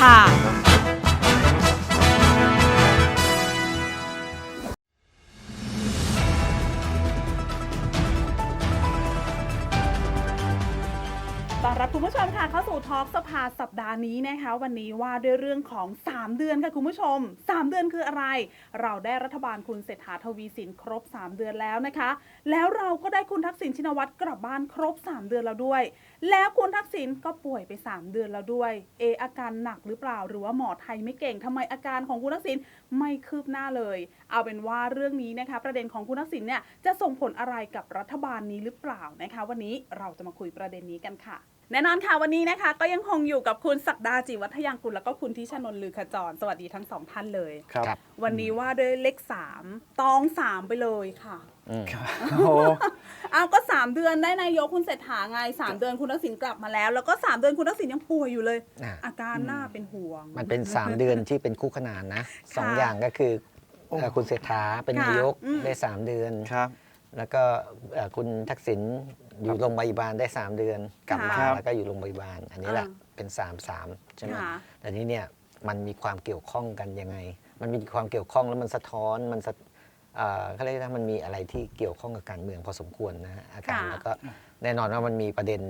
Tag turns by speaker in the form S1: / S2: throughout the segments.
S1: ค่ อล์กสภาสัปดาห์นี้นะคะ วันนี้ว่าด้วยเรื่องของ 3 เดือนค่ะคุณผู้ชม 3 เดือนคืออะไร เราได้รัฐบาลคุณเศรษฐาทวีสินครบ 3 เดือนแล้วนะคะ แล้วเราก็ได้คุณทักษิณชินวัตรกลับบ้านครบ 3 เดือนแล้วด้วย แล้วคุณทักษิณก็ป่วยไป 3 เดือนแล้วด้วย เออาการหนักหรือเปล่า หรือว่าหมอไทยไม่เก่งทำไมอาการของคุณทักษิณไม่คืบหน้าเลย เอาเป็นว่าเรื่องนี้นะคะ ประเด็นของคุณทักษิณเนี่ยจะส่งผลอะไรกับรัฐบาลนี้หรือเปล่านะคะ วันนี้เราจะมาคุยประเด็นนี้กันค่ะ แน่นอนค่ะวันนี้นะคะ ก็ยังคงอยู่กับคุณศักดาจิวัฒยางกุลแล้วก็คุณทิชนนท์ลือขจร สวัสดีทั้งสองท่านเลย
S2: ครับ
S3: ครับ
S1: วันนี้ว่าด้วยเลขสามตองสามไปเลยค่ะ
S3: อืม
S2: โอ้
S1: อ้าวก็สามเดือนได้นายกคุณเศรษฐาไงสามเดือนคุณทักษิณกลับมาแล้ว แล้วก็สามเดือนคุณทักษิณยังป่วยอยู่เลย
S3: อะ
S1: อาการน่าเป็นห่วง
S3: มันเป็น 3 เดือนที่เป็นคู่ขนานนะสองอย่างก็คือเอ่อคุณเศรษฐาเป็น
S1: ค่ะ
S3: นายก
S1: อืม
S3: ได้ 3 เดือน
S2: ครับ
S3: แล้วก็เอ่อคุณทักษิณอยู่โรงพยาบาลได้ 3 เดือน กลับมา
S2: ครับ
S3: แล้วก็อยู่โรงพยาบาล อันนี้แหละ
S1: อ่า
S3: เป็น3 3ใช่ไหม
S1: ค่ะ
S3: แต่นี้เนี่ยมันมีความเกี่ยวข้องกันยังไง มันมีความเกี่ยวข้องแล้วมันสะท้อนมันสะเอ่อเขาเรียกว่ามันมีอะไรที่เกี่ยวข้องกับการเมืองพอสมควรนะฮะอาการ
S1: ค่ะ
S3: แล้วก็แน่นอนว่ามันมีประเด็น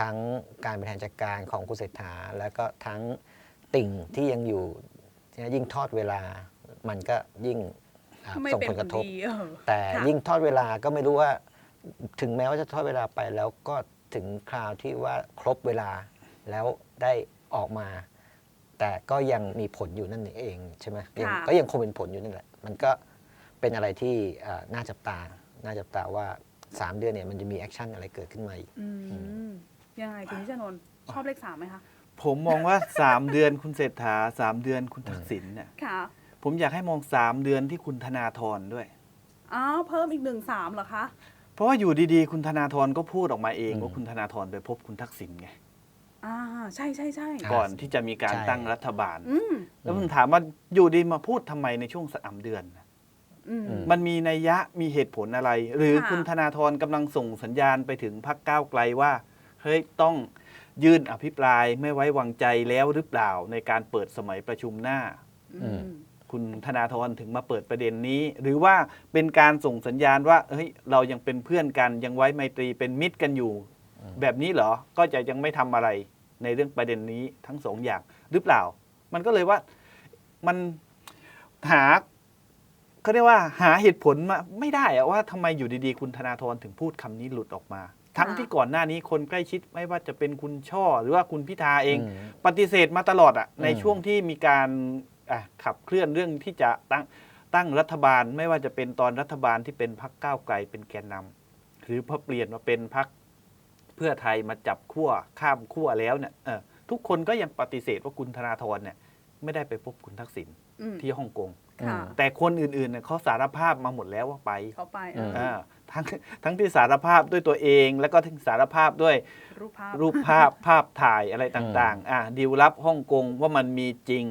S3: ทั้งการบริหารจัดการของคุณเศรษฐา แล้วก็ทั้งติ่งที่ยังอยู่ ยิ่งทอดเวลามันก็ยิ่งอ่า
S1: ไม่
S3: ส่ง
S1: เป็น
S3: ผล
S1: ค
S3: ก
S1: น
S3: ระทบ
S1: ดีเออ
S3: แต่
S1: ค่ะ
S3: ยิ่งทอดเวลาก็ไม่รู้ว่า ถึงแม้ว่าจะทอดเวลาไปแล้วก็ถึงคราวที่ว่าครบเวลาแล้วได้ออกมา แต่ก็ยังมีผลอยู่นั่นเองใช่ไหมยัง
S1: ค่ะ
S3: ก็ยังคงเป็นผลอยู่นั่นแหละ มันก็เป็นอะไรที่เอ่อน่าจับตา น่าจับตาว่า 3 เดือนเนี่ยมันจะมีแอคชั่นอะไรเกิดขึ้นมาอีก
S1: อืมยังไงคุณทิชนนท์ชอบเลขสามไหมคะ
S2: ผมมองว่า 3 เดือนคุณเศรษฐาสามเดือนคุณทักษิณเนี่ย
S1: ค่ะ
S2: ผมอยากให้มอง 3 เดือนที่คุณธนาธรด้วย
S1: อ้าวเพิ่มอีกหนึ่งสามเหรอคะ
S2: เพราะว่าอยู่ดีๆ คุณธนาธรก็พูดออกมาเอง
S3: อืม
S2: ว่าคุณธนาธรไปพบคุณทักษิณไง
S1: อ่าใช่ใช่ใช่
S3: ครับ
S2: ก่อนที่จะมีการ
S3: ใช่
S2: ตั้งรัฐบาล
S1: อืม
S2: แล้วผมถามว่าอยู่ดีมาพูดทำไมในช่วงสามเดือนน่ะ
S1: อืม
S3: อืม
S2: มันมีนัยยะมีเหตุผลอะไร หรือ
S1: ค่ะ
S2: คุณธนาธรกำลังส่งสัญญาณไปถึงพรรคก้าวไกลว่าเฮ้ยต้องยื่นอภิปรายไม่ไว้วางใจแล้วหรือเปล่าในการเปิดสมัยประชุมหน้า
S1: อืม
S2: คุณธนาธรถึงมาเปิดประเด็นนี้ หรือว่าเป็นการส่งสัญญาณว่าเฮ้ยเรายังเป็นเพื่อนกันยังไว้ไมตรีเป็นมิตรกันอยู่ แบบนี้เหรอก็จะยังไม่ทำอะไรในเรื่องประเด็นนี้ทั้งสองอย่างหรือเปล่า มันก็เลยว่ามันหาเขาเรียกว่าหาเหตุผลมาไม่ได้อะว่าทำไมอยู่ดีๆ คุณธนาธรถึงพูดคำนี้หลุดออกมา ทั้งที่ก่อนหน้านี้คนใกล้ชิดไม่ว่าจะเป็นคุณช่อ หรือว่าคุณพิธาเอง
S3: อืม
S2: ปฏิเสธมาตลอดอะใน
S3: อืม
S2: ช่วงที่มีการอะ ขับเคลื่อนเรื่องที่จะตั้งตั้งรัฐบาลไม่ว่าจะเป็นตอนรัฐบาลที่เป็นพักก้าวไกลเป็นแกนนำหรือพอเปลี่ยนมาเป็นพักเพื่อไทยมาจับขั้วข้ามขั้วแล้วเนี่ยเออทุกคนก็ยังปฏิเสธว่าคุณธนาธรเนี่ยไม่ได้ไปพบคุณทักษิณ
S1: อืม
S2: ที่ฮ่องกง
S1: ค่ะ
S2: แต่คนอื่นๆเนี่ยเขาสารภาพมาหมดแล้วว่าไป
S1: เขาไป
S3: อืม
S1: เออ
S2: อ่าทั้งทั้งที่สารภาพด้วยตัวเอง แล้วก็ทั้งสารภาพด้วย
S1: รูปภาพ
S2: รูปภาพภาพถ่ายอะไรต่างๆอะดีลลับฮ่องกงว่ามันมีจริง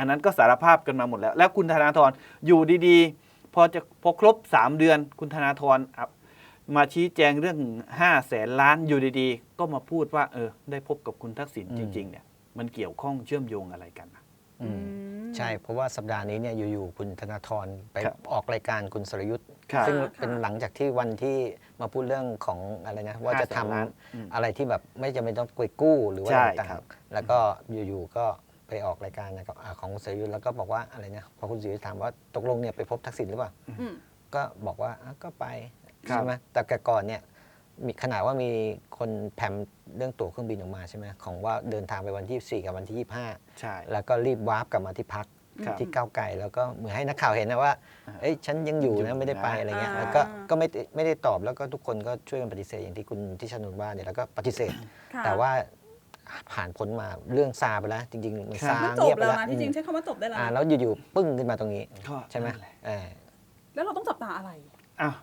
S3: อืม
S2: อันนั้นก็สารภาพกันมาหมดแล้ว แล้วคุณธนาธรอยู่ดีๆ พอจะพอครบ 3 เดือน คุณธนาธรอะมาชี้แจงเรื่อง5แสนล้านอยู่ดีๆ ก็มาพูดว่า เออ ได้พบกับคุณทักษิณ
S3: อืม
S2: จริง ๆ เนี่ย มันเกี่ยวข้องเชื่อมโยงอะไรกันนะ
S3: อืม
S1: อืม
S3: ใช่ เพราะว่าสัปดาห์นี้เนี่ยอยู่ๆคุณธนาธรไป
S2: ครับ
S3: ออกรายการคุณสรยุทธ์
S2: ครับ
S3: ซึ่ง
S1: ค่ะ
S3: เป็นหลังจากที่วันที่มาพูดเรื่องของอะไรนะว่าจะทำ
S2: ห้าแสนล้านอืม
S3: อะไรที่แบบไม่จำเป็นต้องไปกู้หรือว่า
S2: ใช่
S3: อะไรต่า
S2: ครั
S3: ง
S2: บ
S3: ๆแล้วก็อยู่ๆก็ ไปออกรายการนะครับอ่าของคุณสรยุทธ์แล้วก็บอกว่าอะไรนะพอคุณสรยุทธ์ถามว่าตกลงเนี่ยไปพบทักษิณหรือเปล่า
S1: อืม
S3: ก็บอกว่าอะก็ไป
S2: ครับ
S3: ใช่ไหมแต่แกก่อนเนี่ยมีขนาดว่ามีคนแพมเรื่องตั๋วเครื่องบินออกมาใช่ไหมของว่าเดินทางไปวันที่24กับวันที่25
S2: ใช่
S3: แล้วก็รีบวาร์ปกลับมาที่พัก
S2: ครับ
S3: ที่ก้าวไกลแล้วก็เหมือนให้นักข่าวเห็นนะว่า
S2: อ่า
S3: เอ้ยฉันยังอยู่
S2: อยู่
S3: นะไม่ได้ไป
S2: นะ
S3: อะไรเงี้ย
S1: อ่า
S3: แล้วก็ก็ไม่ได้ไม่ได้ตอบแล้วก็ทุกคนก็ช่วยกันปฏิเสธอย่างที่คุณทิชนุนว่าเนี่ยแล้วก็ปฏิเสธ
S1: ค่ะ
S3: แต่ว่า ผ่านพ้นมาเรื่องซาไปแล้ว จริงๆมันซา
S1: มันจ
S3: เงี
S1: บ
S3: ยบไป
S1: แล้ว
S3: แล้ว
S1: นะที่จริง
S3: อืม
S1: ใช้คำว่าจบได้แล้ว
S3: อ่า
S1: นะ
S3: แล้วอยู่ๆปึ้งขึ้นมาตรงนี้
S2: ก็
S3: ใช่ไหม
S2: นั่นแหละ
S3: เออ
S1: แล้วเราต้องจับตาอะไร
S2: อ้าว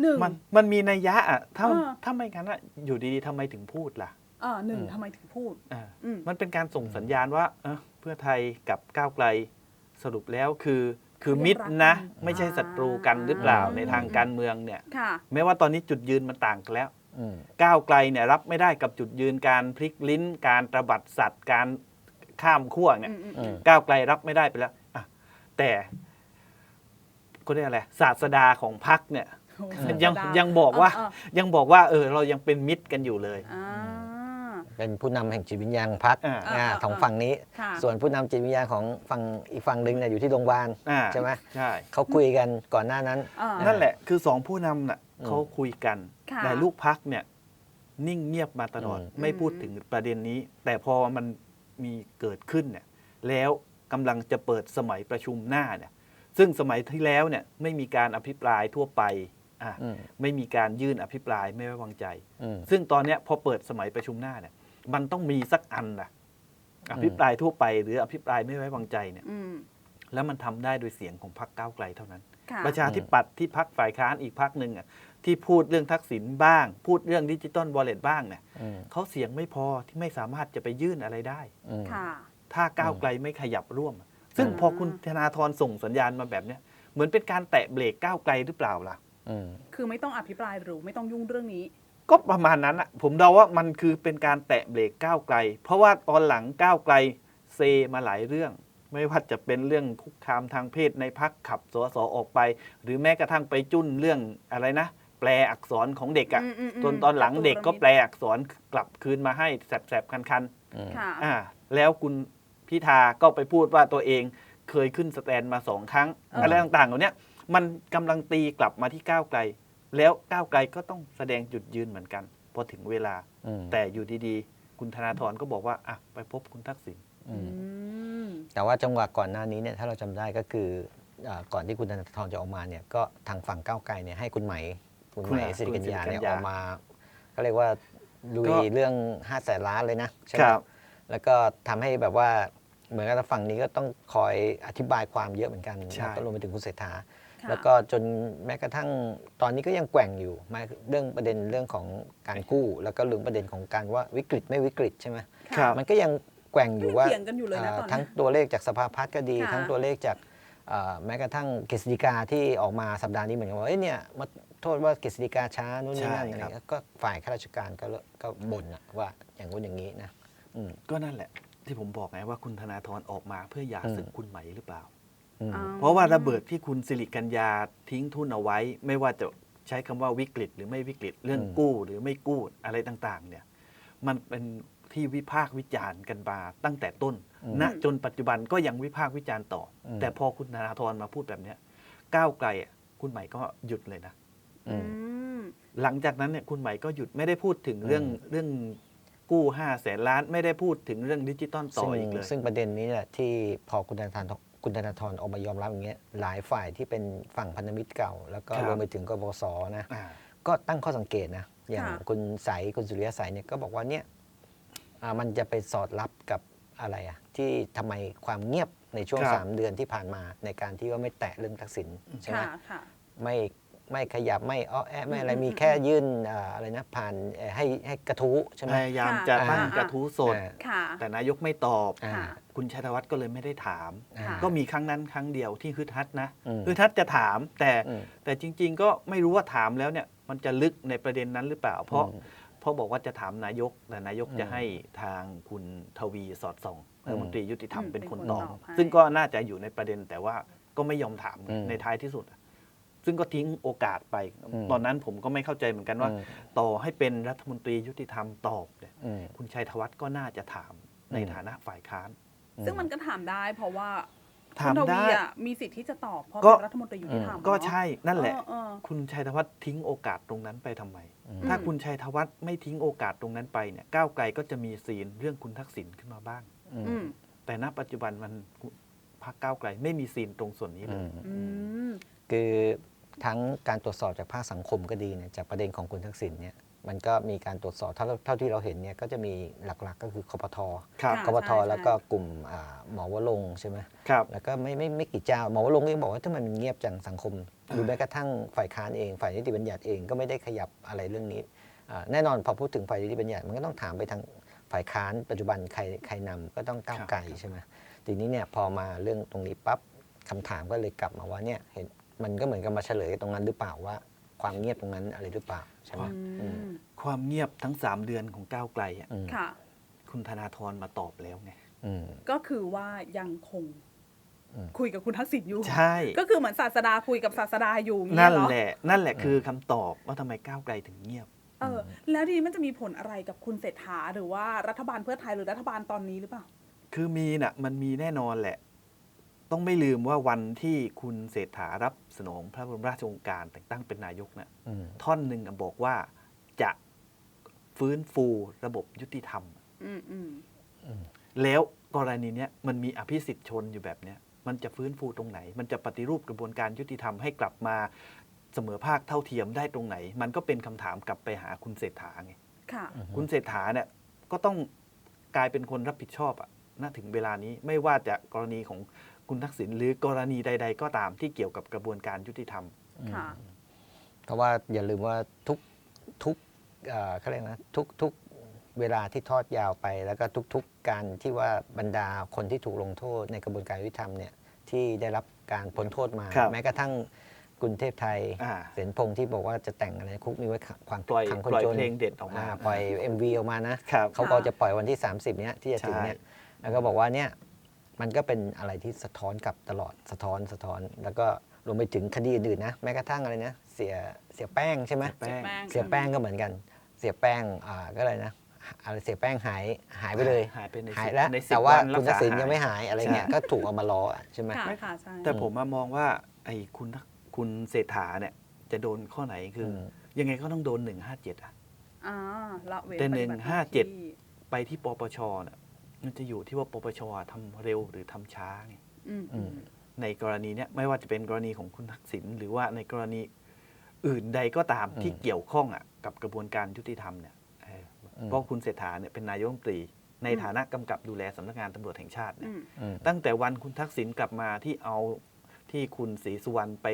S1: หนึ่ง
S2: มันมันมีนัยยะอะถ้า
S1: เออ
S2: ถ้าไม่งั้นอะอยู่ดีๆทำไมถึงพูดล่ะ
S1: อ่าหนึ่ง
S3: อืม
S1: ทำไมถึงพูด
S2: อ่า
S1: อืม
S2: มันเป็นการส่งสัญญาณว่า เออเพื่อไทยกับก้าวไกลสรุปแล้วคือคือมิตรนะ ไม่ใช่ศัตรูกันหรือเปล่า
S1: อ่า
S2: ในทางการเมืองเนี่ย
S1: ค่ะ
S2: แม้ว่าตอนนี้จุดยืนมันต่างกันแล้ว
S3: อืม
S2: ก้าวไกลเนี่ยรับไม่ได้กับจุดยืนการพลิกลิ้น การตระบัดสัตว์ การข้ามขั้วเนี่ย
S1: อืมอืม
S3: อื
S1: อื
S3: ม
S1: ม
S2: ก้าวไกลรับไม่ได้ไปแล้วอะแต่ก็เรียกอะไรศาสดาของพักเนี่ย
S1: โอ้โห
S2: ยัง
S1: เสีด
S2: ยังบอกว่า
S1: เออ
S2: ยังบอกว่า เออ เรายังเป็นมิตรกันอยู่เลย
S1: เอออ่า
S3: เป็นผู้นำแห่งจิตวิญญาณของพรรค
S2: อ่า
S1: อ่า
S3: อ่า
S1: อ่า
S3: ของฝั่งนี้
S1: ค่ะ
S3: ส่วนผู้นำจิตวิญญาณของฝั่งอีกฝั่งหนึ่งเนี่ยอยู่ที่โรงพยาบาล
S2: อ่า
S3: ใช่ไหม
S2: ใช่
S3: เขาคุยกันก่อนหน้านั้น
S1: อ่า
S2: นั่นแหละคือสองผู้นำน่ะ
S3: อืม
S2: เขาคุยกัน
S1: ค่ะ
S2: แต่ลูกพักเนี่ยนิ่งเงียบมาตลอด
S3: อืม
S2: ไม่พูดถึงประเด็นนี้ แต่พอมันมีเกิดขึ้นเนี่ยแล้วกำลังจะเปิดสมัยประชุมหน้าเนี่ยซึ่งสมัยที่แล้วเนี่ยไม่มีการอภิปรายทั่วไปอะ
S3: อืม
S2: ไม่มีการยื่นอภิปรายไม่ไว้วางใจ
S3: อืม
S2: ซึ่งตอนเนี้ยพอเปิดสมัยประชุมหน้าเนี่ยมันต้องมีสักอันนะอภิปรายทั่วไป หรืออภิปรายไม่ไว้วางใจเนี่ย
S1: อืม
S2: แล้วมันทำได้โดยเสียงของพรรคก้าวไกลเท่านั้น
S1: ค่ะ
S2: ประชาธิปัตย์ที่พักฝ่ายค้านอีกพักหนึ่งอะ ที่พูดเรื่องทักษิณบ้าง พูดเรื่องดิจิตอลวอลเล็ตบ้างเนี่ย
S3: อืม
S2: เขาเสียงไม่พอที่ไม่สามารถจะไปยื่นอะไรได้
S3: อืม
S1: ค่ะ
S2: ถ้าก้าวไกลไม่ขยับร่วม ซึ่ง
S1: อ่า
S2: พอคุณธนาธรส่งสัญญาณมาแบบเนี้ยเหมือนเป็นการแตะเบรกก้าวไกลหรือเปล่าล่ะ
S3: อืม
S1: คือไม่ต้องอภิปรายหรือไม่ต้องยุ่งเรื่องนี้
S2: ก็ประมาณนั้นอะผมเดาว่ามันคือเป็นการแตะเบรกก้าวไกล เพราะว่าตอนหลังก้าวไกลเซมาหลายเรื่อง ไม่ว่าจะเป็นเรื่องคุกคามทางเพศในพักขับสสออกไป หรือแม้กระทั่งไปจุ้นเรื่องอะไรนะ แปลอักษรของเด็กอะ่ะ
S1: อืมอืมอืม
S2: จนตอนหลังเด็กก็
S1: ประตู
S2: แปลอักษรกลับคืนมาให้แสบๆคัน
S3: อืม
S1: ค่ะ
S2: ๆอ่าแล้วคุณพิธาก็ไปพูดว่าตัวเองเคยขึ้นสแตนมาสองครั้ง
S1: เอออ
S2: อะไรต่างๆเหล่าเนี้ยมันกำลังตีกลับมาที่ก้าวไกล แล้วก้าวไกลก็ต้องแสดงจุดยืนเหมือนกัน พอถึงเวลา
S3: อืม
S2: แต่อยู่ดีๆ คุณธนาธรก็บอกว่าอะไปพบคุณทักษิณ
S3: อื
S1: อื
S3: ม
S1: ม
S3: แต่ว่าจังหวะก่อนหน้านี้เนี่ยถ้าเราจำได้ก็คืออ่าก่อนที่คุณธนาธรจะออกมาเนี่ยก็ทางฝั่งก้าวไกลเนี่ยให้คุณไหม คุณไหม
S2: คุณ
S3: สิริกัญญาเนี่ย
S2: คุณสิริกัญญา
S3: ออกมาก็เรียกว่าลุย
S2: ก็
S3: เรื่อง5้าแสนล้านเลยนะใช่ไหม
S2: ครับ
S3: แล้วก็ทำให้แบบว่าเหมือนกับฝั่งนี้ก็ต้องคอยอธิบายความเยอะเหมือนกัน
S2: ใช่
S3: แล้วก็รวมไปถึงคุณเศรษฐา
S1: ค่ะ
S3: แล้วก็จนแม้กระทั่งตอนนี้ก็ยังแกว่งอยู่มาเรื่องประเด็นเรื่องของการกู้ แล้วก็เรื่องประเด็นของการว่าวิกฤตไม่วิกฤตใช่ไหม
S2: ครับ
S3: มันก็ยังแกว่งอยู่ว่า
S1: เถียงกันอยู่เลยนะ
S3: อ่า
S1: ตอนนี้
S3: ทั้งตัวเลขจากสภาพัฒน์ก็ดี
S1: ค่ะ
S3: ทั้งตัวเลขจากอ่าแม้กระทั่งกฤษฎีกาที่ออกมาสัปดาห์นี้เหมือนกันว่าเอ้ยเนี่ยมา โทษว่ากฤษฎีกาช้านู่นนี่นั่น
S2: ใช่
S3: อะไร
S2: ครับ
S3: เงี้ยก็ฝ่ายข้าราชการก็เลก็บ่นอะว่าอย่างนู้นอย่างนี้นะอืม
S2: ก็นั่นแหละ ที่ผมบอกไงว่าคุณธนาธรออกมาเพื่อหย่า
S3: อืม
S2: ศึกคุณไหมหรือเปล่า
S3: อืม
S1: อ่
S2: เพราะว่าระเบิดที่คุณสิริกัญญาทิ้งทุนเอาไว้ ไม่ว่าจะใช้คำว่าวิกฤต หรือไม่วิกฤตเรื่อง
S3: อืม
S2: กู้หรือไม่กู้อะไรต่างๆ เนี่ย มันเป็นที่วิพากษ์วิจารณ์กันมาตั้งแต่ต้น ณจนปัจจุบันก็ยังวิพากษ์วิจารณ์ต่ออ
S3: ม
S2: แต่พอคุณธนาธรมาพูดแบบเนี้ยก้าวไกลอะคุณใหม่ก็หยุดเลยนะ
S3: อืม
S1: ม
S2: หลังจากนั้นเนี่ยคุณใหม่ก็หยุดไม่ได้พูดถึงเรื่อง
S3: อืม
S2: เรื่องกู้ห้าแสนล้านไม่ได้พูดถึงเรื่องดิจิตอลต่
S3: ซึ่
S2: องอีกเลย
S3: ซึ่งประเด็นนี้แหละที่พอคุณธนาธรคุณธนาธรออกมายอมรับอย่างเงี้ยหลายฝ่ายที่เป็นฝั่งพันธมิตรเก่า แล้วก็
S2: ครับ
S3: รวมไปถึงกบสนะ
S2: อ่า
S3: ก็ตั้งข้อสังเกตนะ อย่าง
S1: ค่ะ
S3: คุณใสคุณสุริยะใสเนี่ยก็บอกว่าเนี่ยอ่ามันจะไปสอดรับกับอะไรอะที่ทำไมความเงียบในช่วง
S2: ครับ
S3: 3 เดือนที่ผ่านมาในการที่ว่าไม่แตะเรื่องทักษิณใช่ไหม
S1: ค่ะค่ะ
S3: ไม่ ไม่ขยับไม่อ้อแอะไม่อะไร
S1: อืม
S3: มี
S1: อืม
S3: แค่ยื่นอ่าอะไรนะผ่านเอ่อให้ให้กระทู้ใช่ไหม
S2: พยายาม
S1: ค่ะ
S2: จะ
S3: อ่า
S2: ตั้งกระทู้สด
S3: อ่า
S1: ค่ะ
S2: แต่นายกไม่ตอบ
S3: อ่า
S1: ค่ะ
S2: คุณชัยธวัฒน์ก็เลยไม่ได้ถาม
S3: อ่า
S1: ค่ะ
S2: ก็มีครั้งนั้นครั้งเดียวที่ฮึดฮัดนะ
S3: อืม
S2: ฮึดฮัดจะถามแต่
S3: อืม
S2: แต่จริง ๆ ก็ไม่รู้ว่าถามแล้วเนี่ยมันจะลึกในประเด็นนั้นหรือเปล่า เพราะ
S3: อืม
S2: เพราะบอกว่าจะถามนายกแต่นายก
S3: อืม
S2: จะให้ทางคุณทวีสอดส่อง
S3: อืม
S2: รัฐมนตรียุติธรรม
S1: อืม
S2: เป็นคน
S1: เป็นคน
S2: ตอบ
S1: ตอบให้
S2: ซึ่งก็น่าจะอยู่ในประเด็นแต่ว่าก็ไม่ยอมถาม
S3: อืม
S2: ในท้ายที่สุด ซึ่งก็ทิ้งโอกาสไป
S3: อืม
S2: ตอนนั้นผมก็ไม่เข้าใจเหมือนกันว่า
S3: อืม
S2: ต่อให้เป็นรัฐมนตรียุติธรรมตอบเนี่ย
S3: อืม
S2: คุณชัยธวัฒน์ก็น่าจะถามใน
S3: อืม
S2: ฐานะฝ่ายค้าน
S1: ซึ่งมันก็ถามได้เพราะว่า
S2: ถาม
S1: คุณท
S2: ได้
S1: วีอะมีสิทธิ์ที่จะตอบเพราะ
S2: ก็
S1: เป็นรัฐมนตรีอยู่ที่ทำ
S2: ก็ใช่นั่นแหละ
S1: เออเออ
S2: คุณชัยธวัฒน์ทิ้งโอกาสตรงนั้นไปทำไม
S3: อืม
S2: ถ้าคุณชัยธวัฒน์ไม่ทิ้งโอกาสตรงนั้นไปเนี่ยก้าวไกลก็จะมีซีนเรื่องคุณทักษิณขึ้นมาบ้าง
S3: อืม
S1: อืม
S2: แต่ณปัจจุบันมันพรรคก้าวไกลไม่มีซีนตรงส่วนนี้เล
S3: อื
S2: ย
S3: ม
S1: อืม
S3: คือทั้งการตรวจสอบจากภาคสังคมก็ดีเนี่ยจากประเด็นของคุณทักษิณเนี่ยมันก็มีการตรวจสอบเท่าเท่าที่เราเห็นเนี่ยก็จะมีหลักๆก็คือคปท
S2: ครับ
S1: ค่ะ
S3: คปท
S1: ใช่
S3: แล้วก็กลุ่มอ่าหมอวรงค์ใช่ไหม
S2: ครับ
S3: แล้วก็ไม่ไม่ไม่กี่เจ้าหมอวรงค์เองบอกว่าทำไมมันเงียบจังสังคมหรือแม้กระทั่งฝ่ายค้านเอง ฝ่ายนิติบัญญัติเองก็ไม่ได้ขยับอะไรเรื่องนี้อ่าแน่นอนพอพูดถึงฝ่ายนิติบัญญัติมันก็ต้องถามไปทางฝ่ายค้านปัจจุบันใครใครนำก็ต้องก้าวไกลใช่ไหมทีนี้เนี่ยพอมาเรื่องตรงนี้ปั๊บคำถามก็เลยกลับมาว่าเนี่ยเห็น มันก็เหมือนกับมาเฉลยตรงนั้นหรือเปล่าว่า ความเงียบตรงนั้นอะไรหรือเปล่าใช่ไหม
S1: อื
S3: อื
S1: ม
S3: ม
S2: ความเงียบทั้ง 3 เดือนของก้าวไกลอะ
S3: อืม
S1: ค่ะ
S2: คุณธนาธรมาตอบแล้วไง
S3: อืม
S1: ก็คือว่ายังคง
S3: อืม
S1: คุยกับคุณทักษิณอยู่
S2: ใช่
S1: ก็คือเหมือนศาสดาคุยกับศาสดาอยู่อย่าง
S2: นั่
S1: เงี้
S2: น
S1: ยเหรอ
S2: แหละ นั่นแหละคือคำตอบว่าทำไมก้าวไกลถึงเงียบ
S1: เออ แล้วทีนี้มันจะมีผลอะไรกับคุณเศรษฐาหรือว่ารัฐบาลเพื่อไทยหรือรัฐบาลตอนนี้หรือเปล่า
S2: คือมีน่ะมันมีแน่นอนแหละ ต้องไม่ลืมว่าวันที่คุณเศรษฐารับสนองพระบรมราชโองการแต่งตั้งเป็นนายกน่ะ
S3: อืม
S2: ท่อนหนึ่งอะบอกว่าจะฟื้นฟูระบบยุติธรรม
S1: อืมอืม
S2: แล้วกรณีเนี้ยมันมีอภิสิทธิ์ชนอยู่แบบเนี้ยมันจะฟื้นฟูตรงไหน มันจะปฏิรูปกระบวนการยุติธรรมให้กลับมาเสมอภาคเท่าเทียมได้ตรงไหน มันก็เป็นคำถามกลับไปหาคุณเศรษฐาไง
S1: ค่ะ
S2: คุณเศรษฐาเนี่ยก็ต้องกลายเป็นคนรับผิดชอบอะณถึงเวลานี้ไม่ว่าจะกรณีของ คุณทักษิณหรือกรณีใด ๆ ก็ตามที่เกี่ยวกับกระบวนการยุติธรรม
S1: ค่ะ
S3: เพราะว่าอย่าลืมว่าทุกทุกเอ่อเขาเรียกนะทุกทุกเวลาที่ทอดยาวไป แล้วก็ทุกๆการที่ว่าบรรดาคนที่ถูกลงโทษในกระบวนการยุติธรรมเนี่ยที่ได้รับการพ้นโทษมา
S2: ครับ
S3: แม้กระทั่งกุลเทพไทย
S2: อ่า
S3: เสนพงษ์ที่บอกว่าจะแต่งอะไรคุกมีไว้ขังความ
S2: ปล่อย
S3: ขังคน
S2: ปล่อย
S3: จน
S2: เพลงเด็ดออกมา
S3: อ่าปล่อย MV ออกมานะ
S2: ครับ
S3: เขาก็จะปล่อยวันที่ 30เนี้ยที่จะถึงเนี่ย
S2: ใช่
S3: แล้วก็บอกว่าเนี่ย มันก็เป็นอะไรที่สะท้อนกลับตลอดสะท้อนสะท้อน แล้วก็รวมไปถึงคดีอื่นๆนะแม้กระทั่งอะไรนะเสียเสียแป้งใช่ไหม
S2: แป้ง
S3: เสียแป้งก็เหมือนกัน เสียแป้งอ่าก็เลยนะอะไรเสียแป้งหายหายไปเลย
S2: หายไปใน
S3: หาย
S2: สิบ
S3: แล้ว
S2: ในสิบ
S3: แต่ว่า
S2: วันรั
S3: คุ
S2: ก
S3: ณ
S2: ษา
S3: ทักษิณ
S2: หาย
S3: ยังไม่หายอะไรเงี้ย
S2: ใช่
S3: ก็ถูกเอามารออะใช่ไหม
S1: ค่ะค่ะใช่
S2: แต่ผมมามองว่าไอ้คุณทักคุณเศรษฐาเนี่ย จะโดนข้อไหนคืออ
S3: ม
S2: ยังไงก็ต้องโดน 157 อะ
S1: อ่าละเว้น
S2: แต่
S1: ป
S2: หนึ่
S1: ฏิ
S2: ง
S1: บัติ
S2: ห้า
S1: น้
S2: เจ็ด
S1: ที่
S2: ไปที่ปปชน่ะ มันจะอยู่ที่ว่าปปชทำเร็วหรือทำช้าไง
S1: อืม
S3: อื
S1: อื
S3: ม
S1: ม
S2: ในกรณีเนี้ยไม่ว่าจะเป็นกรณีของคุณทักษิณหรือว่าในกรณีอื่นใดก็ตาม
S3: อืม
S2: ที่เกี่ยวข้องอะกับกระบวนการยุติธรรมเนี่ยเอออ
S3: ม
S2: เพราะคุณเศรษฐาเนี่ยเป็นนายกรัฐมนตรี ในฐานะกำกับดูแลสำนักงานตำรวจแห่งชาติเนี่ย
S1: อืม
S3: อืม
S2: ตั้งแต่วันคุณทักษิณกลับมาที่เอาที่คุณศรีสุวรรณไป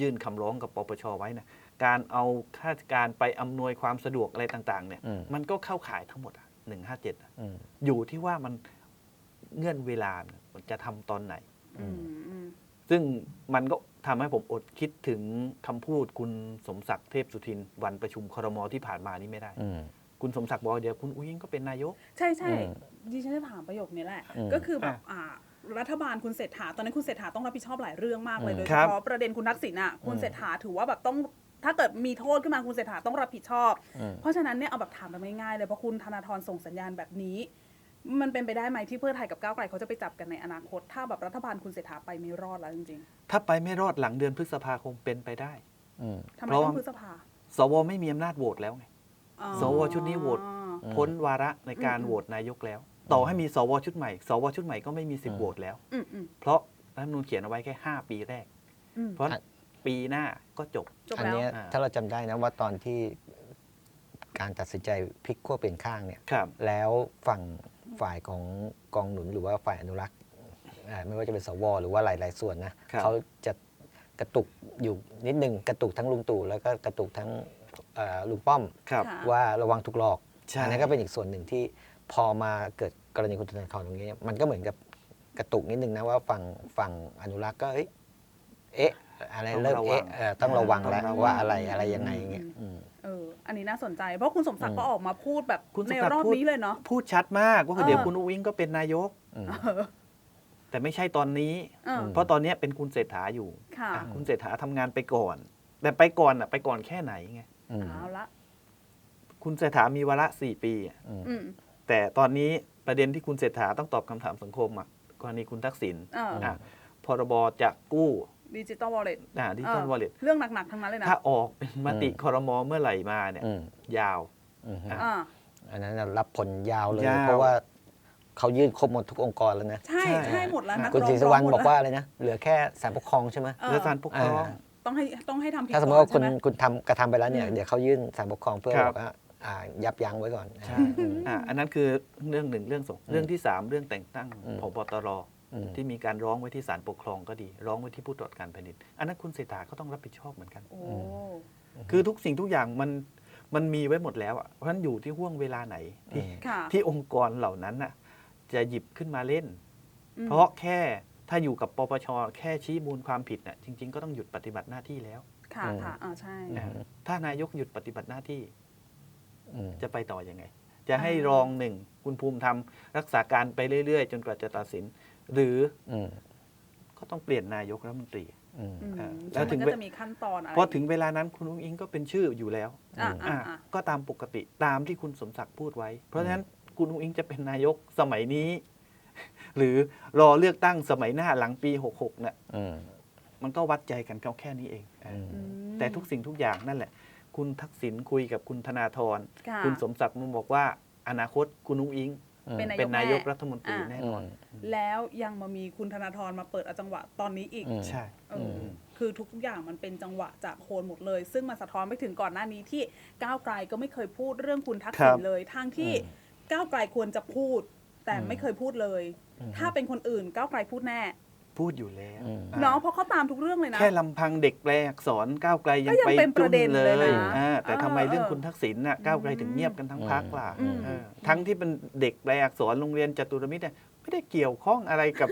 S2: ยื่นคำร้องกับปปชไว้นะการเอาข้าราชการไปอำนวยความสะดวกอะไรต่าง ๆ เนี่ย
S3: อืม
S2: มันก็เข้าข่ายทั้งหมด หนึ่งห้าเจ็ด
S3: อืม
S2: อยู่ที่ว่ามันเงื่อนเวลาเนี่ยมันจะทำตอนไหน
S1: อืมอืม
S2: ซึ่งมันก็ทำให้ผมอดคิดถึงคำพูดคุณสมศักดิ์เทพสุทิน วันประชุมครมที่ผ่านมานี่ไม่ได้
S3: อืม
S2: คุณสมศักดิ์บอกว่าเดี๋ยวคุณอุ้งก็เป็นนายก
S1: ใช่ใช่
S3: อืม
S1: ดิฉันจะถามประโยคนี้แหละ
S3: อืม
S1: ก็คือแบบอ่ารัฐบาลคุณเศรษฐาตอนนั้นคุณเศรษฐาต้องรับผิดชอบหลายเรื่องมากเลย
S3: อืม
S1: โดย
S2: ค
S1: เฉ
S2: รับ
S1: พาะประเด็นคุณทักษิณอะคุณ
S3: อืม
S1: เศรษฐาถือว่าแบบต้อง ถ้าเกิดมีโทษขึ้นมาคุณเศรษฐาต้องรับผิดชอบ
S3: อืม
S1: เพราะฉะนั้นเนี่ยเอาแบบถามแบบง่ายๆเลยเพราะคุณธนาธรส่งสัญญาณแบบนี้ มันเป็นไปได้ไหมที่เพื่อไทยกับก้าวไกลเขาจะไปจับกันในอนาคต ถ้าแบบรัฐบาลคุณเศรษฐาไปไม่รอดแล้วจริง
S2: ถ้าไปไม่รอดหลังเดือนพฤษภาคมเป็นไปได้
S3: อืม
S1: ๆทำไม
S2: เพราะ
S1: ต้อ
S2: ว่า
S1: งพฤษภา
S2: สวไม่มีอำนาจโหวตแล้วไง
S1: อ๋อ
S2: สวชุดนี้โหวต
S3: อืม
S2: พ้นวาระในการ
S1: อืม
S2: โหวตนายกแล้ว ต่อให้มีสวชุดใหม่ สวชุดใหม่ก็ไม่มีสิทธิ์โหวตแล้ว
S1: อืมอืม
S2: เพราะรัฐธรรมนูญเขียนเอาไว้แค่ 5 ปีแรก
S1: อืม
S2: เพราะ ปีหน้าก็จบ
S1: จบ
S3: อัน
S1: แล้ว
S3: เนี้ย
S2: อ่า
S3: ถ้าเราจำได้นะว่าตอนที่การตัดสินใจพลิกขั้วเปลี่ยนข้างเนี่ย
S2: ครับ
S3: แล้วฝั่งฝ่ายของกองหนุนหรือว่าฝ่ายอนุรักษ์เอ่อไม่ว่าจะเป็นสว หรือว่าหลาย ๆ ส่วนนะครับ เขาจะกระตุกอยู่นิดนึงกระตุกทั้งลุงตู่แล้วก็กระตุกทั้งเอ่อลุงป้อม
S2: ครับ
S1: ค่ะ
S3: ว่าระวังถูกหลอก
S2: ใช่
S3: อันนั้นก็เป็นอีกส่วนหนึ่งที่พอมาเกิดกรณีคุณธนาธรตรงนี้ มันก็เหมือนกับกระตุกนิดนึงนะว่าฝั่งฝั่งอนุรักษ์ก็เอ้ยเอ๊ะ อะไร
S2: ต้อง
S3: เริ่ม
S2: ระวัง
S3: เอ๊ะเอ่อต้องระวังแล้ว
S2: ต้องระวัง
S3: ว่าอะไรอะไรยังไงเงี้ยอืม
S1: เออ อันนี้น่าสนใจ เพราะคุณสมศักดิ์ก็ออกมาพูดแบบ
S2: คุณส
S1: ใน
S2: มศักดิ์
S1: รอบ
S2: พูด
S1: นี้เลยเนาะ
S2: พูดชัดมากว่า
S1: เออ
S2: เดี๋ยวคุณอุ้งก็เป็นนายก
S3: อืม
S1: เออ
S2: แต่ไม่ใช่ตอนนี้
S1: เออ
S2: เพราะตอนนี้เป็นคุณเศรษฐาอยู่
S1: ค่ะ
S2: อะคุณเศรษฐาทำงานไปก่อน แต่ไปก่อนอะไปก่อนแค่ไหนไง
S3: อืม
S1: เอาละ
S2: คุณเศรษฐามีวาระสี่ปีอะ
S3: อืม
S1: อืม
S2: แต่ตอนนี้ประเด็นที่คุณเศรษฐาต้องตอบคำถามสังคมอะกรณีคุณทักษิณ
S1: เออ
S2: อะพรบจะกู้
S1: ดิจิตอลวอลเล็ต
S2: อ่าดิจิทัลวอลเล็ต
S1: เรื่องหนัก ๆ ทั้งนั้นเลยนะ
S2: ถ้าออกเป็นมติ
S3: อืม
S2: คอรมอเมื่อไหร่มาเนี่ย
S3: อืม
S2: ยาว
S3: อืม
S2: อะ
S1: อ่า
S3: อันนั้นน่ะรับผลยาวเลย
S2: ยาว
S3: เพราะว่าเขายื่นครบหมดทุกองค์กรแล้วนะ
S1: ใช่
S2: ใช่
S1: ใช่หมดแล้วนะ
S3: คุณศรีสุวรรณบอกว่าอะไรนะ เหลือแค่สารปกครองใช่ไหม
S1: เออ
S2: เรือสารปกครอง
S3: อ่า
S1: ต้องให้ต้องให้ทำผิด
S3: ถ้าสมมติว่า
S1: ก่
S3: คุ
S1: อน
S3: ณ
S1: ใช่ไหม
S3: คุณทำกระทำไปแล้วเนี่ย
S1: อืม
S3: เดี๋ยวเขายื่นสารปกครองเพื่อ
S2: ครับ
S3: บอกว่าอ่ายับยั้งไว้ก่อน
S2: ใช่
S3: อืม
S2: อะอันนั้นคือเรื่องหนึ่งเรื่องสอง
S3: อืม
S2: เรื่องที่สามเรื่องแต่งตั้ง
S3: อืม
S2: พบตร
S3: อืม
S2: ที่มีการร้องไว้ที่ศาลปกครองก็ดี ร้องไว้ที่ผู้ตรวจการแผ่นดิน อันนั้นคุณเศรษฐาก็ต้องรับผิดชอบเหมือนกัน
S1: โอ้
S2: คือทุกสิ่งทุกอย่างมันมันมีไว้หมดแล้วอะเพราะฉะนั้นอยู่ที่ห่วงเวลาไหนที่
S3: อืม
S1: ค่ะ
S2: ที่องค์กรเหล่านั้นน่ะจะหยิบขึ้นมาเล่น
S1: อืม
S2: เพราะแค่ถ้าอยู่กับปปชแค่ชี้มูลความผิดน่ะจริง ๆ ก็ต้องหยุดปฏิบัติหน้าที่แล้ว
S1: ค่ะ
S3: อืม
S1: ค่ะอ่าใช่
S2: นะถ้านายกหยุดปฏิบัติหน้าที่
S3: อืม
S2: จะไปต่อยังไง จะให้
S1: อ่าร
S2: รองหนึ่งคุณภูมิธรรมรักษาการไปเรื่อย ๆ จนกว่าจะตัดสิน หรือ
S3: อืม
S2: ก็ต้องเปลี่ยนนายกรัฐมนตรี
S3: อืม
S1: อืม
S2: อ่าแล้
S1: แล้ว
S2: วถึ
S1: ถึง
S2: ง
S1: ก็จะมีขั้นตอนอะไร
S2: พอถึงเวลานั้นคุณอุ้งอิงก็เป็นชื่ออยู่แล้ว
S1: อ่าอ่า
S2: อะ
S1: อ่า
S2: ก็ตามปกติตามที่คุณสมศักดิ์พูดไว้ เพราะฉะนั้นคุณอุ้งอิงจะเป็นนายกสมัยนี้ หรือรอเลือกตั้งสมัยหน้าหลังปี66เนี่ย
S3: อืม
S2: มันก็วัดใจกันแค่นี้เองอะ
S3: อืม
S1: อืม
S2: แต่ทุกสิ่งทุกอย่างนั่นแหละ คุณทักษิณคุยกับคุณธนาธร
S1: ค่ะ
S2: คุณสมศักดิ์มันบอกว่า อนาคตคุณอุ้งอิง
S1: เป็นนายก
S2: เป็นนายก
S1: แน่
S2: รัฐมนตรี
S1: อ่า
S2: แน่
S3: อื
S2: นอน
S3: ม
S1: แล้วยังมามีคุณธนาธรมาเปิดเอาจังหวะตอนนี้อีก
S3: อืม
S2: ใช่
S1: เอออ
S3: ม
S1: คือทุกๆอย่างมันเป็นจังหวะจากโคนหมดเลย ซึ่งมันสะท้อนไปถึงก่อนหน้านี้ที่ก้าวไกลก็ไม่เคยพูดเรื่องคุณทักษิณ
S2: ครับ
S1: เลยทางที่ก้าวไกลควรจะพูด แต่
S3: อืม
S1: ไม่เคยพูดเลย
S3: อืม
S1: ถ้าเป็นคนอื่นก้าวไกลพูดแน่
S2: พูดอยู่แล้ว
S3: อืม
S2: อ่า
S1: เนาะเพราะเขาตามทุกเรื่องเลยนะ
S2: แค่ลำพังเด็กแปลอักษรก้าวไกลยัง
S1: ก็ยัง
S2: ไป
S1: เป็นประเด็น
S2: จุ้
S1: เลยนะ
S2: อ่าแต่ทำไม
S1: เออ
S2: เรื่อง
S1: เออ
S2: คุณทักษิณน่ะก้าวไกลถึงเงียบกันทั้งพักล่ะ
S1: อืม
S2: เออทั้งที่เป็นเด็กแปลอักษรโรงเรียนจตุรมิตรเนี่ยไม่ได้เกี่ยวข้องอะไรกับ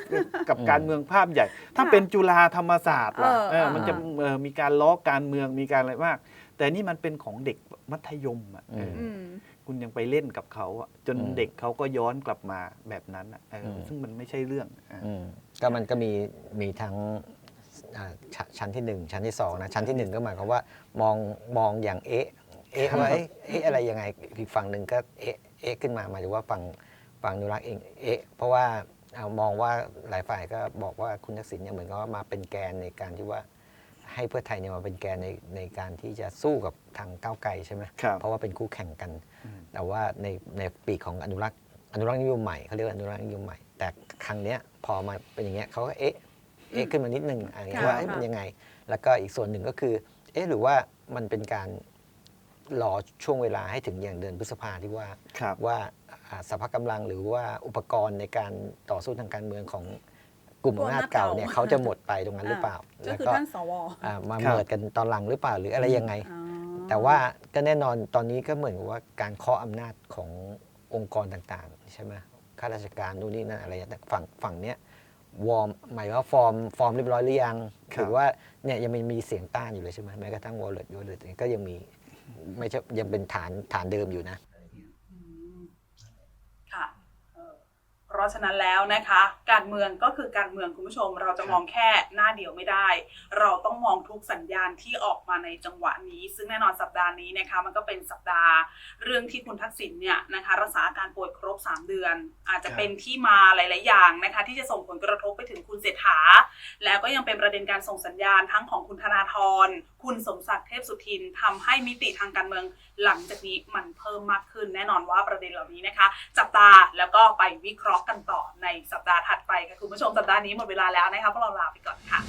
S2: กับ
S3: อืม
S2: การเมืองภาพใหญ่ ถ้าเป็นจุฬาธรรมศาสตร์ล่ะ
S1: เออ
S2: เออ
S1: เออ
S2: มันจะเออมีการล้อการเมืองมีการอะไรมาก แต่นี่มันเป็นของเด็กมัธยมอะเอออ
S1: อืม
S2: คุณยังไปเล่นกับเขาอะจน
S3: อืม
S2: เด็กเขาก็ย้อนกลับมาแบบนั้นอะเอออ
S3: ม
S2: ซึ่งมันไม่ใช่เรื่องอะ
S3: อืมก็มันก็มีมีทั้งอ่าชชั้นที่หนึ่งชั้นที่สองนะชั้นที่หนึ่งก็หมายความว่ามองมองอย่างเอ๊ะเอ๊ะว่าเอ๊ะเอ๊ะอะไรยังไงอีกฝั่งหนึ่งก็เอ๊ะเอ๊ะขึ้นมาหมายถึงว่าฝั่งฝั่งอนุรักษ์เองเอ๊ะเพราะว่าเอามองว่าหลายฝ่ายก็บอกว่าคุณทักษิณเนี่ยเหมือนกับว่ามาเป็นแกนในการที่ว่า ให้เพื่อไทยเนี่ยมาเป็นแกนในในการที่จะสู้กับทางก้าวไกลใช่ไหม
S2: ครับ
S3: เพราะว่าเป็นคู่แข่งกัน
S2: อืม
S3: แต่ว่าในในปีกของอนุรักษ์อนุรักษ์นิยมใหม่เขาเรียกว่าอนุรักษ์นิยมใหม่ แต่ครั้งเนี้ยพอมาเป็นอย่างเงี้ยเขาก็เอ๊ะเอ๊ะขึ้นมานิดนึงอะไรเงี้ย
S1: ค่ะ
S3: ว่าเอ๊ะ
S1: ค่ะ
S3: มันยังไง แล้วก็อีกส่วนหนึ่งก็คือเอ๊ะหรือว่ามันเป็นการรอช่วงเวลาให้ถึงอย่างเดือนพฤษภาที่ว่า
S2: ครับ
S3: ว่าอ่าสภาพกำลังหรือว่าอุปกรณ์ในการต่อสู้ทางการเมืองของ กลุ่มอำนาจเก่าเนี่ยเขาจะหมดไปตรงนั้นหรือเปล่า
S1: ก็
S3: แล้ว
S1: คือ
S3: ก็
S1: ท่านสว
S3: อ่ามา
S2: ครับ
S3: เมิดกันตอนหลังหรือเปล่าหรืออะไรยังไง
S1: อ๋อ
S3: แต่ว่าก็แน่นอนตอนนี้ก็เหมือนกับว่าการเคาะอำนาจขององค์กรต่างๆใช่ไหมข้าราชการนู่นนี่นั่นอะไรแต่ฝั่งฝั่งเนี้ยวอร์มหมายว่าฟอร์มฟอร์มเรียบร้อยหรือยัง
S2: ครับ
S3: หรือว่าเนี่ยยังมีมีเสียงต้านอยู่เลยใช่ไหมแม้กระทั่งวอลเล็ตวอลเล็ตก็ยังมีไม่ใช่ยังเป็นฐานฐานเดิมอยู่นะ
S1: อืมค่ะเออเพ ราะฉะนั้นแล้วนะคะ การเมืองก็คือการเมืองคุณผู้ชม เราจะมองแค่หน้าเดียวไม่ได้ เราต้องมองทุกสัญญาณที่ออกมาในจังหวะนี้ ซึ่งแน่นอนสัปดาห์นี้นะคะ มันก็เป็นสัปดาห์เรื่องที่คุณทักษิณเนี่ยนะคะรักษาอาการป่วยครบ 3 เดือน อาจจะเป็นที่มาหลาย ๆ อย่างนะคะ ที่จะส่งผลกระทบไปถึงคุณเศรษฐา แล้วก็ยังเป็นประเด็นการส่งสัญญาณทั้งของคุณธนาธร คุณสมศักดิ์เทพสุทินทำให้มิติทางการเมือง หลังจากนี้มันเพิ่มมากขึ้น แน่นอนว่าประเด็นเหล่านี้นะคะ จับตาแล้วก็ไปวิเคราะห์กันต่อในสัปดาห์ถัดไปค่ะคุณผู้ชมสัปดาห์นี้หมดเวลาแล้วนะคะพวกเราลาไปก่อนค่ะ